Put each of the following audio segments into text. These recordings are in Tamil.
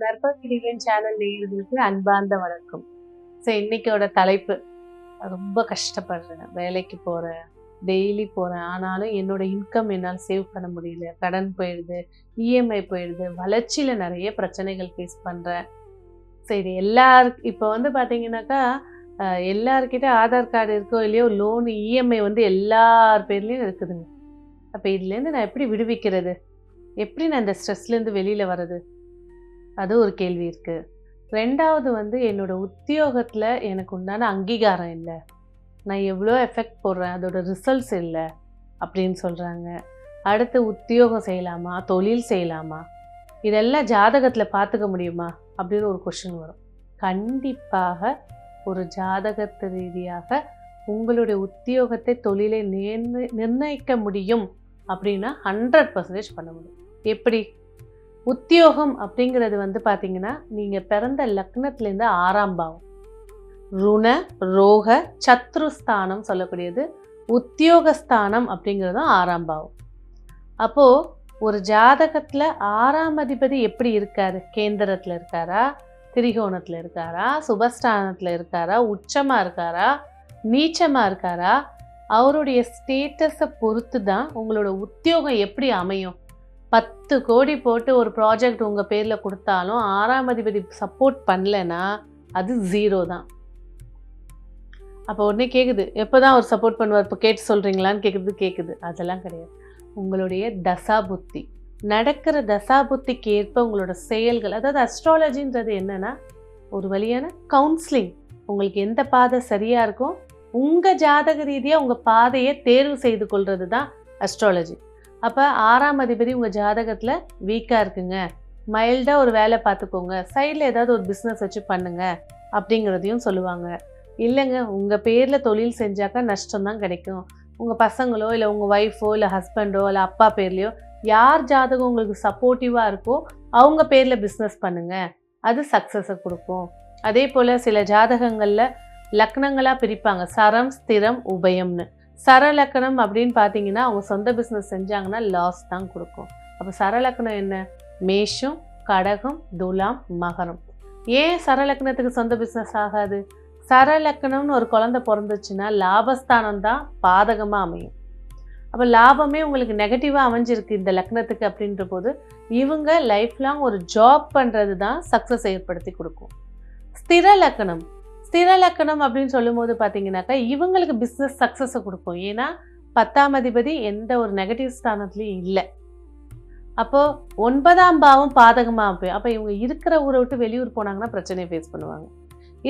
நற்பகிரிவன் சேனல் நேயர்களுக்கு அன்பார்ந்த வணக்கம். ஸோ இன்னைக்கோட தலைப்பு ரொம்ப கஷ்டப்படுறேன். வேலைக்கு போகிறேன் டெய்லி போகிறேன் ஆனாலும் என்னோட இன்கம் என்னால் சேவ் பண்ண முடியல. கடன் போயிடுது இஎம்ஐ போயிடுது. வளர்ச்சியில் நிறைய பிரச்சனைகள் ஃபேஸ் பண்ணுறேன் சரி எல்லார் இப்போ வந்து பார்த்தீங்கன்னாக்கா அஹ், எல்லார்கிட்ட ஆதார் கார்டு இருக்கோ இல்லையோ லோன் இஎம்ஐ வந்து எல்லார் பேர்லேயும் இருக்குதுங்க. அப்போ இதுலேருந்து நான் எப்படி விடுவிக்கிறது? எப்படி நான் இந்த ஸ்ட்ரெஸ்லேருந்து வெளியில் வர்றது? அது ஒரு கேள்வி இருக்குது ரெண்டாவது வந்து என்னோடய உத்தியோகத்தில் எனக்கு உண்டான அங்கீகாரம் இல்லை. நான் எவ்வளோ எஃபெக்ட் போடுறேன் அதோட ரிசல்ட்ஸ் இல்லை அப்படின்னு சொல்கிறாங்க அடுத்து உத்தியோகம் செய்யலாமா தொழில் செய்யலாமா? இதெல்லாம் ஜாதகத்தில் பார்த்துக்க முடியுமா? அப்படின்னு ஒரு கொஷின் வரும். கண்டிப்பாக ஒரு ஜாதகத்து ரீதியாக உங்களுடைய உத்தியோகத்தை தொழிலை நிர்ணயிக்க முடியும் அப்படின்னா ஹண்ட்ரட் பர்சன்டேஜ் பண்ண முடியும். எப்படி? உத்தியோகம் அப்படிங்கிறது வந்து பார்த்தீங்கன்னா நீங்கள் பிறந்த லக்னத்துலேருந்து ஆறாம் பாவம். ருண ரோக சத்ருஸ்தானம் சொல்லக்கூடியது உத்தியோகஸ்தானம் அப்படிங்கிறதும் ஆறாம் பாவம். அப்போது ஒரு ஜாதகத்தில் ஆறாம் அதிபதி எப்படி இருக்கார்? கேந்திரத்தில் இருக்காரா? திரிகோணத்தில் இருக்காரா? சுபஸ்தானத்தில் இருக்காரா? உச்சமாக இருக்காரா? நீச்சமாக இருக்காரா? அவருடைய ஸ்டேட்டஸை பொறுத்து தான் உங்களோட உத்தியோகம் எப்படி அமையும்? பத்து கோடி போட்டு ஒரு ப்ராஜெக்ட் உங்கள் பேரில் கொடுத்தாலும் ஆறாம் அதிபதி சப்போர்ட் பண்ணலைன்னா அது ஜீரோ தான். அப்போ உடனே கேட்குது எப்போ தான் அவர் சப்போர்ட் பண்ணுவார்? இப்போ கேட்டு சொல்கிறீங்களான்னு கேட்குறது கேட்குது அதெல்லாம் கிடையாது. உங்களுடைய தசா புத்தி. நடக்கிற தசா புத்திக்கு ஏற்ப உங்களோட செயல்கள் அதாவது அஸ்ட்ராலஜின்றது என்னென்னா ஒரு வழியான கவுன்சிலிங் உங்களுக்கு எந்த பாதை சரியாக இருக்கோ உங்கள் ஜாதக ரீதியாக உங்கள் பாதையை தேர்வு செய்து கொள்வது தான் அஸ்ட்ராலஜி அப்போ ஆறாம் அதிபதி உங்கள் ஜாதகத்தில் வீக்காக இருக்குங்க. மைல்டாக ஒரு வேலை பார்த்துக்கோங்க. சைடில் ஏதாவது ஒரு பிஸ்னஸ் வச்சு பண்ணுங்க அப்படிங்கிறதையும் சொல்லுவாங்க. இல்லைங்க உங்கள் பேரில் தொழில் செஞ்சாக்கா நஷ்டம் தான் கிடைக்கும். உங்கள் பசங்களோ இல்லை உங்கள் ஒய்ஃபோ இல்லை ஹஸ்பண்டோ இல்லை அப்பா பேர்லையோ யார் ஜாதகம் உங்களுக்கு சப்போர்ட்டிவாக இருக்கோ அவங்க பேரில் பிஸ்னஸ் பண்ணுங்கள் அது சக்ஸஸை கொடுக்கும். அதே போல் சில ஜாதகங்களில் லக்னங்களாக பிரிப்பாங்க. சரம் ஸ்திரம் உபயம்னு. சரலக்கணம் அப்படின்னு பார்த்தீங்கன்னா அவங்க சொந்த பிஸ்னஸ் செஞ்சாங்கன்னா லாஸ் தான் கொடுக்கும். அப்போ சரலக்கணம் என்ன? மேஷம் கடகம் துலாம் மகரம். ஏன் சரலக்கணத்துக்கு சொந்த பிஸ்னஸ் ஆகாது? சரலக்கணம்னு ஒரு குழந்தை பிறந்துச்சுன்னா லாபஸ்தானம் தான் பாதகமாக அமையும். அப்போ லாபமே உங்களுக்கு நெகட்டிவாக அமைஞ்சிருக்கு இந்த லக்னத்துக்கு அப்படின்ற போது இவங்க லைஃப் லாங் ஒரு ஜாப் பண்ணுறது தான் சக்ஸஸ் ஏற்படுத்தி கொடுக்கும். ஸ்திர லக்கணம். ஸ்திர லக்கணம் அப்படின்னு சொல்லும்போது பார்த்தீங்கன்னாக்கா இவங்களுக்கு பிஸ்னஸ் சக்ஸஸை கொடுக்கும். ஏன்னா பத்தாம் அதிபதி எந்த ஒரு நெகட்டிவ் ஸ்தானத்துலையும் இல்லை. அப்போது ஒன்பதாம் பாவம் பாதகமாக போய் அப்போ இவங்க இருக்கிற ஊரை விட்டு வெளியூர் போனாங்கன்னா பிரச்சனையை ஃபேஸ் பண்ணுவாங்க.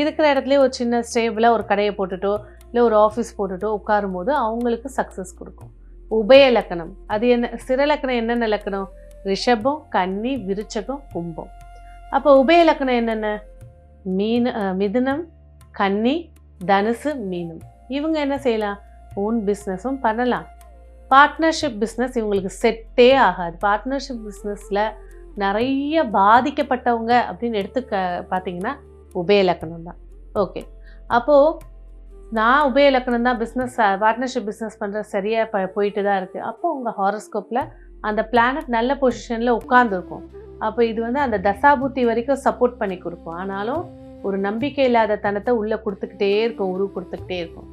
இருக்கிற இடத்துலயே ஒரு சின்ன ஸ்டேபிளாக ஒரு கடையை போட்டுட்டோ இல்லை ஒரு ஆஃபீஸ் போட்டுட்டோ உட்காரும் போது அவங்களுக்கு சக்ஸஸ் கொடுக்கும். உபய லக்கணம். அது என்ன சிற லக்கணம் என்னென்ன லக்கணம்? ரிஷபம் கன்னி விருச்சகம் கும்பம். அப்போ உபய லக்கணம் என்னென்ன? மீன மிதுனம் கன்னி தனுசு மீனும். இவங்க என்ன செய்யலாம்? ஓன் பிஸ்னஸும் பண்ணலாம். பார்ட்னர்ஷிப் பிஸ்னஸ் இவங்களுக்கு செட்டே ஆகாது. பார்ட்னர்ஷிப் பிஸ்னஸில் நிறைய பாதிக்கப்பட்டவங்க அப்படின்னு எடுத்துக்க பார்த்தீங்கன்னா உபயலக்கணம் தான். ஓகே அப்போது நான் உபயலக்கணம் தான் பிஸ்னஸ் பார்ட்னர்ஷிப் பிஸ்னஸ் பண்ணுற சரியாக ப போயிட்டு தான் இருக்குது அப்போ உங்கள் ஹாரோஸ்கோப்பில் அந்த பிளானட் நல்ல பொசிஷனில் உட்காந்துருக்கும் அப்போ இது வந்து அந்த தசாபூர்த்தி வரைக்கும் சப்போர்ட் பண்ணி கொடுக்கும். ஆனாலும் ஒரு நம்பிக்கை இல்லாத தனத்தை உள்ளே கொடுத்துக்கிட்டே இருக்கும் உருவு கொடுத்துக்கிட்டே இருக்கும்.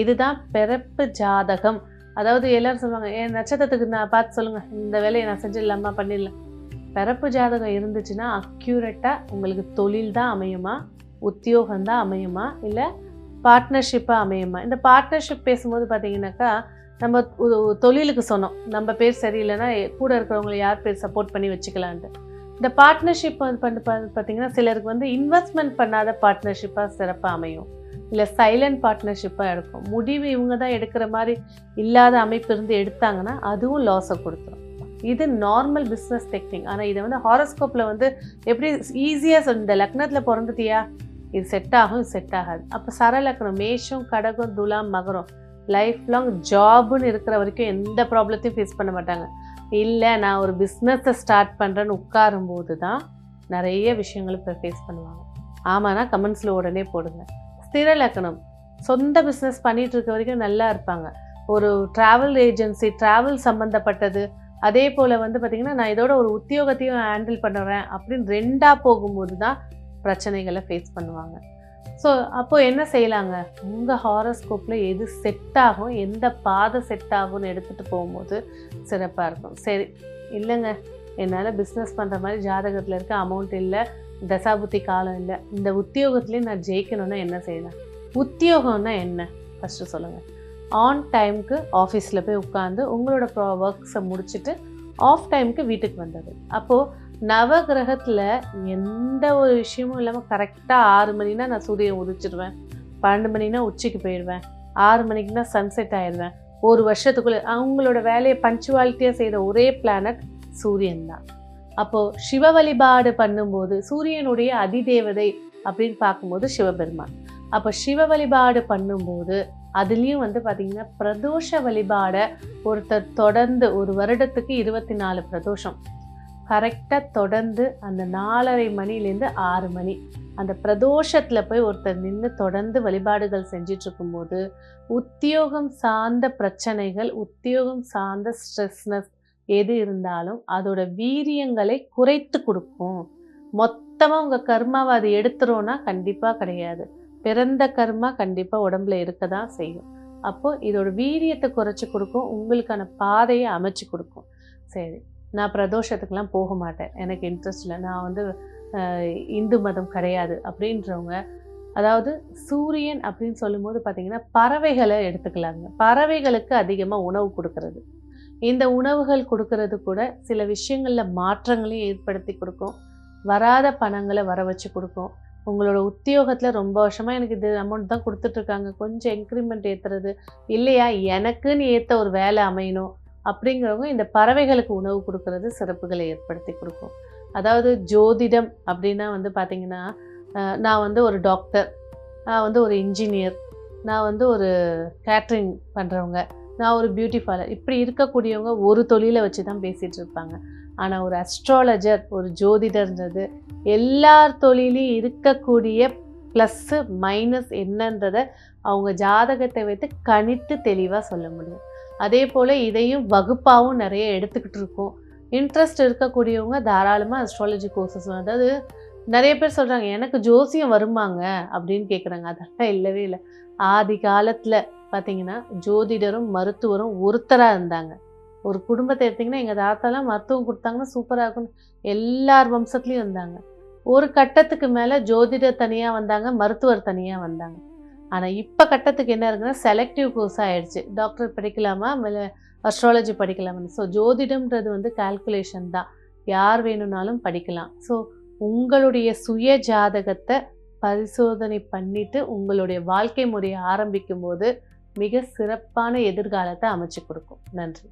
இதுதான் பிறப்பு ஜாதகம். அதாவது எல்லாரும் சொல்லுவாங்க என் நட்சத்திரத்துக்கு நான் பார்த்து சொல்லுங்கள் இந்த வேலையை நான் செஞ்சிடலாமா பண்ணிடலாம். பிறப்பு ஜாதகம் இருந்துச்சுன்னா அக்யூரேட்டாக உங்களுக்கு தொழில் தான் அமையுமா? உத்தியோகம் தான் அமையுமா? இல்லை பார்ட்னர்ஷிப்பாக அமையுமா? இந்த பார்ட்னர்ஷிப் பேசும்போது பார்த்தீங்கன்னாக்கா நம்ம ஒரு தொழிலுக்கு சொன்னோம் நம்ம பேர் சரியில்லைன்னா கூட இருக்கிறவங்களை யார் பேர் சப்போர்ட் பண்ணி வச்சுக்கலான்ட்டு. இந்த பார்ட்னர்ஷிப் வந்து பண்ணி பார்த்தீங்கன்னா சிலருக்கு வந்து இன்வெஸ்ட்மெண்ட் பண்ணாத பார்ட்னர்ஷிப்பாக சிறப்பாக அமையும். இல்லை சைலண்ட் பார்ட்னர்ஷிப்பாக எடுக்கும். முடிவு இவங்க தான் எடுக்கிற மாதிரி இல்லாத அமைப்பு இருந்து எடுத்தாங்கன்னா அதுவும் லாஸை கொடுத்துரும். இது நார்மல் பிஸ்னஸ் டெக்னிக் ஆனால் இதை வந்து ஹாரோஸ்கோப்பில் வந்து எப்படி ஈஸியாக இந்த லக்னத்தில் பிறந்துட்டியா? இது செட் ஆகும் செட் ஆகாது. அப்போ சரலக்கணம் மேஷம் கடகம் துலாம் மகரம் லைஃப் லாங் ஜாப்னு இருக்கிற வரைக்கும் எந்த ப்ராப்ளத்தையும் ஃபேஸ் பண்ண மாட்டாங்க. இல்லை நான் ஒரு பிஸ்னஸை ஸ்டார்ட் பண்ணுறேன்னு உட்காரும்போது தான் நிறைய விஷயங்கள் இப்போ ஃபேஸ் பண்ணுவாங்க. ஆமாண்ணா கமெண்ட்ஸில் உடனே போடுங்க. ஸ்திர லக்கணம். சொந்த பிஸ்னஸ் பண்ணிகிட்டு இருக்க வரைக்கும் நல்லா இருப்பாங்க. ஒரு ட்ராவல் ஏஜென்சி ட்ராவல் சம்மந்தப்பட்டது அதே போல் வந்து பார்த்திங்கன்னா நான் இதோட ஒரு உத்தியோகத்தையும் ஹேண்டில் பண்ணுறேன் அப்படின்னு ரெண்டாக போகும்போது தான் பிரச்சனைகளை ஃபேஸ் பண்ணுவாங்க. ஸோ அப்போது என்ன செய்யலாங்க? உங்கள் ஹாரோஸ்கோப்பில் எது செட் ஆகும் எந்த பாதை செட் ஆகும்னு எடுத்துகிட்டு போகும்போது சிறப்பாக இருக்கும். சரி இல்லைங்க. என்னால் பிஸ்னஸ் பண்ணுற மாதிரி ஜாதகத்தில் இருக்க அமௌண்ட் இல்லை தசாபுத்தி காலம் இல்லை இந்த உத்தியோகத்துலேயும் நான் ஜெயிக்கணும்னா என்ன செய்யலாம்? உத்தியோகம்னா என்ன? ஃபஸ்ட்டு சொல்லுங்கள் ஆன் டைமுக்கு ஆஃபீஸில் போய் உட்காந்து உங்களோட ப்ரா ஒர்க்ஸை முடிச்சுட்டு ஆஃப் டைமுக்கு வீட்டுக்கு வந்தது. அப்போது நவகிரகத்தில் எந்த ஒரு விஷயமும் இல்லாமல் கரெக்டாக ஆறு மணினா நான் சூரியன் உதிச்சிடுவேன் பன்னெண்டு மணினா உச்சிக்கு போயிடுவேன். ஆறு மணிக்குனா சன்செட் ஆயிடுவேன். ஒரு வருஷத்துக்குள்ளே அவங்களோட வேலையை பஞ்சுவாலிட்டியாக செய்கிற ஒரே பிளானட் சூரியன் தான். அப்போது சிவ வழிபாடு பண்ணும்போது சூரியனுடைய அதிதேவதை அப்படின்னு பார்க்கும்போது சிவபெருமான். அப்போ சிவ வழிபாடு பண்ணும்போது அதுலேயும் வந்து பார்த்திங்கன்னா பிரதோஷ வழிபாடை ஒருத்தர் தொடர்ந்து ஒரு வருடத்துக்கு இருபத்தி நாலு பிரதோஷம். கரெக்டாக தொடர்ந்து அந்த நாலரை மணிலேருந்து ஆறு மணி. அந்த பிரதோஷத்தில் போய் ஒருத்தர் நின்று தொடர்ந்து வழிபாடுகள் செஞ்சிட்ருக்கும்போது உத்தியோகம் சார்ந்த பிரச்சனைகள் உத்தியோகம் சார்ந்த ஸ்ட்ரெஸ்னஸ் எது இருந்தாலும் அதோட வீரியங்களை குறைத்து கொடுக்கும். மொத்தமாக உங்கள் கர்மாவை அது எடுத்துரும்னா கண்டிப்பாக கிடையாது. பிறந்த கர்மா கண்டிப்பாக உடம்புல இருக்க தான் செய்யும். அப்போது இதோட வீரியத்தை குறைச்சி கொடுக்கும் உங்களுக்கான பாதையை அமைச்சு கொடுக்கும். சரி. நான் பிரதோஷத்துக்கெலாம் போக மாட்டேன் எனக்கு இன்ட்ரெஸ்ட் இல்லை. நான் வந்து இந்து மதம் கிடையாது அப்படின்றவங்க. அதாவது சூரியன் அப்படின்னு சொல்லும்போது பார்த்தீங்கன்னா பறவைகளை எடுத்துக்கலாங்க. பறவைகளுக்கு அதிகமாக உணவு கொடுக்கறது. இந்த உணவுகள் கொடுக்கறது கூட சில விஷயங்களில் மாற்றங்களையும் ஏற்படுத்தி கொடுக்கும். வராத பணங்களை வர வச்சு கொடுக்கும். உங்களோட உத்தியோகத்தில் ரொம்ப வருஷமாக எனக்கு இது அமௌண்ட் தான் கொடுத்துட்ருக்காங்க கொஞ்சம் இன்க்ரிமெண்ட் ஏற்றுறது இல்லையா? எனக்குன்னு ஏற்ற ஒரு வேலை அமையணும். அப்படிங்கிறவங்க இந்த பறவைகளுக்கு உணவு கொடுக்கறது சிறப்புகளை ஏற்படுத்தி கொடுக்கும். அதாவது ஜோதிடம் அப்படின்னா வந்து பார்த்திங்கன்னா நான் வந்து ஒரு டாக்டர் நான் வந்து ஒரு இன்ஜினியர் நான் வந்து ஒரு கேட்ரிங் பண்ணுறவங்க நான் ஒரு பியூட்டி பார்லர் இப்படி இருக்கக்கூடியவங்க ஒரு தொழிலை வச்சு தான் பேசிகிட்டு இருப்பாங்க. ஆனால் ஒரு அஸ்ட்ராலஜர் ஒரு ஜோதிடர்ன்றது எல்லார் தொழிலையும் இருக்கக்கூடிய ப்ளஸ்ஸு மைனஸ் என்னன்றதை அவங்க ஜாதகத்தை வைத்து கணித்து தெளிவாக சொல்ல முடியும். அதே போல் இதையும் வகுப்பாகவும் நிறைய எடுத்துக்கிட்டு இருக்கோம். இன்ட்ரெஸ்ட் இருக்கக்கூடியவங்க தாராளமாக அஸ்ட்ராலஜி கோர்சஸ் அதாவது நிறைய பேர் சொல்கிறாங்க எனக்கு ஜோசியம் வருமாங்க? அப்படின்னு கேட்குறாங்க அதெல்லாம் இல்லவே இல்லை. ஆதி காலத்தில் பார்த்தீங்கன்னா ஜோதிடரும் மருத்துவரும் ஒருத்தராக இருந்தாங்க. ஒரு குடும்பத்தை எடுத்திங்கன்னா எங்கள் தாத்தாலாம் மருத்துவம் கொடுத்தாங்கன்னா சூப்பராக இருக்கும். எல்லார் வம்சத்துலேயும் இருந்தாங்க. ஒரு கட்டத்துக்கு மேலே ஜோதிடர் தனியாக வந்தாங்க மருத்துவர் தனியாக வந்தாங்க. ஆனால் இப்போ கட்டத்துக்கு என்ன இருக்குன்னா செலக்டிவ் கோர்ஸ் ஆகிடுச்சு டாக்டர் படிக்கலாமா? இல்லை அஸ்ட்ராலஜி படிக்கலாமா ஸோ ஜோதிடம்ன்றது வந்து கால்குலேஷன் தான். யார் வேணும்னாலும் படிக்கலாம். ஸோ உங்களுடைய சுய ஜாதகத்தை பரிசோதனை பண்ணிவிட்டு உங்களுடைய வாழ்க்கை முறையை ஆரம்பிக்கும் போது மிக சிறப்பான எதிர்காலத்தை அமைச்சு கொடுக்கும். நன்றி.